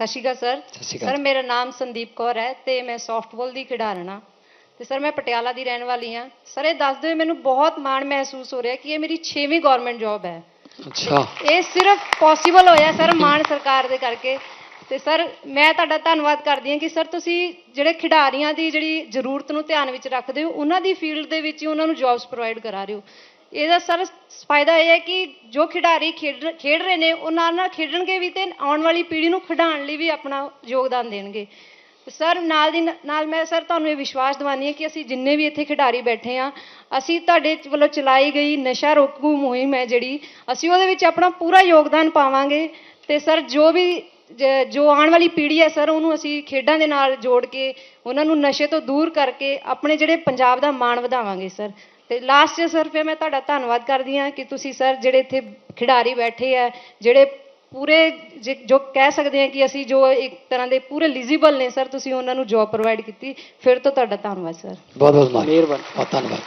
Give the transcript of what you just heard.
ਸਤਿ ਸ਼੍ਰੀ ਅਕਾਲ ਸਰ। ਸਤਿ ਸ਼੍ਰੀ ਅਕਾਲ। ਸਰ ਮੇਰਾ ਨਾਮ ਸੰਦੀਪ ਕੌਰ ਹੈ ਤੇ ਮੈਂ ਸੌਫਟਬਾਲ ਦੀ ਖਿਡਾਰਨ ਹਾਂ। ਤੇ ਸਰ ਮੈਂ ਪਟਿਆਲਾ ਦੀ ਰਹਿਣ ਵਾਲੀ ਹਾਂ। ਸਰ ਇਹ ਦੱਸਦੇ ਹੋਏ ਮੈਨੂੰ ਬਹੁਤ ਮਾਣ ਮਹਿਸੂਸ ਹੋ ਰਿਹਾ ਕਿ ਇਹ ਮੇਰੀ 6ਵੀਂ ਗਵਰਨਮੈਂਟ ਜੌਬ ਹੈ। ਅੱਛਾ। ਇਹ ਸਿਰਫ ਪੋਸੀਬਲ ਹੋਇਆ ਸਰ ਮਾਨ ਸਰਕਾਰ ਦੇ ਕਰਕੇ। ਤੇ ਸਰ ਮੈਂ ਤੁਹਾਡਾ ਧੰਨਵਾਦ ਕਰਦੀ ਹਾਂ ਕਿ ਸਰ ਤੁਸੀਂ ਜਿਹੜੇ ਖਿਡਾਰੀਆਂ ਦੀ ਜਿਹੜੀ ਜ਼ਰੂਰਤ ਨੂੰ ਧਿਆਨ ਵਿੱਚ ਰੱਖਦੇ ਹੋ ਉਹਨਾਂ ਦੀ ਫੀਲਡ ਦੇ ਵਿੱਚ ਹੀ ਉਹਨਾਂ ਨੂੰ ਜੌਬਸ ਪ੍ਰੋਵਾਈਡ ਕਰਾ ਰਹੇ ਹੋ। ਇਹਦਾ ਸਰ ਫਾਇਦਾ ਇਹ ਹੈ ਕਿ ਜੋ ਖਿਡਾਰੀ ਖੇਡ ਖੇਡ ਰਹੇ ਨੇ ਉਹ ਨਾਲ ਨਾਲ ਖੇਡਣਗੇ ਵੀ ਤੇ ਆਉਣ ਵਾਲੀ ਪੀੜ੍ਹੀ ਨੂੰ ਖਿਡਾਉਣ ਲਈ ਵੀ ਆਪਣਾ ਯੋਗਦਾਨ ਦੇਣਗੇ। ਸਰ, ਨਾਲ ਦੀ ਨ- ਨਾਲ ਮੈਂ ਸਰ ਤੁਹਾਨੂੰ ਇਹ ਵਿਸ਼ਵਾਸ ਦਿਵਾਉਂਦੀ ਹਾਂ ਕਿ ਅਸੀਂ ਜਿੰਨੇ ਵੀ ਇੱਥੇ ਖਿਡਾਰੀ ਬੈਠੇ ਆ ਅਸੀਂ ਤੁਹਾਡੇ ਵੱਲੋਂ ਚਲਾਈ ਗਈ ਨਸ਼ਾ ਰੋਕੂ ਮੁਹਿੰਮ ਹੈ ਜਿਹੜੀ, ਅਸੀਂ ਉਹਦੇ ਵਿੱਚ ਆਪਣਾ ਪੂਰਾ ਯੋਗਦਾਨ ਪਾਵਾਂਗੇ ਤੇ ਸਰ ਜੋ ਵੀ ਜ- ਜੋ ਆਉਣ ਵਾਲੀ ਪੀੜ੍ਹੀ ਹੈ ਸਰ ਉਹਨੂੰ ਅਸੀਂ ਖੇਡਾਂ ਦੇ ਨਾਲ ਜੋੜ ਕੇ ਉਹਨਾਂ ਨੂੰ ਨਸ਼ੇ ਤੋਂ ਦੂਰ ਕਰਕੇ ਆਪਣੇ ਜਿਹੜੇ ਪੰਜਾਬ ਦਾ ਮਾਣ ਵਧਾਵਾਂਗੇ ਸਰ। ਤੇ ਲਾਸਟ 'ਚ ਸਰ ਫਿਰ ਮੈਂ ਤੁਹਾਡਾ ਧੰਨਵਾਦ ਕਰਦੀ ਹਾਂ ਕਿ ਤੁਸੀਂ ਸਰ ਜਿਹੜੇ ਇੱਥੇ ਖਿਡਾਰੀ ਬੈਠੇ ਆ ਜਿਹੜੇ ਪੂਰੇ ਜੇ- ਜੋ ਕਹਿ ਸਕਦੇ ਆ ਕਿ ਅਸੀਂ ਜੋ ਇੱਕ ਤਰ੍ਹਾਂ ਦੇ ਪੂਰੇ ਐਲੀਜੀਬਲ ਨੇ ਸਰ ਤੁਸੀਂ ਉਹਨਾਂ ਨੂੰ ਜੌਬ ਪ੍ਰੋਵਾਈਡ ਕੀਤੀ। ਫਿਰ ਤੋਂ ਤੁਹਾਡਾ ਧੰਨਵਾਦ ਸਰ। ਬਹੁਤ ਬਹੁਤ ਮਿਹਰਬਾਨੀ ਮਿਹਰਬਾਨੀ। ਬਹੁਤ ਧੰਨਵਾਦ।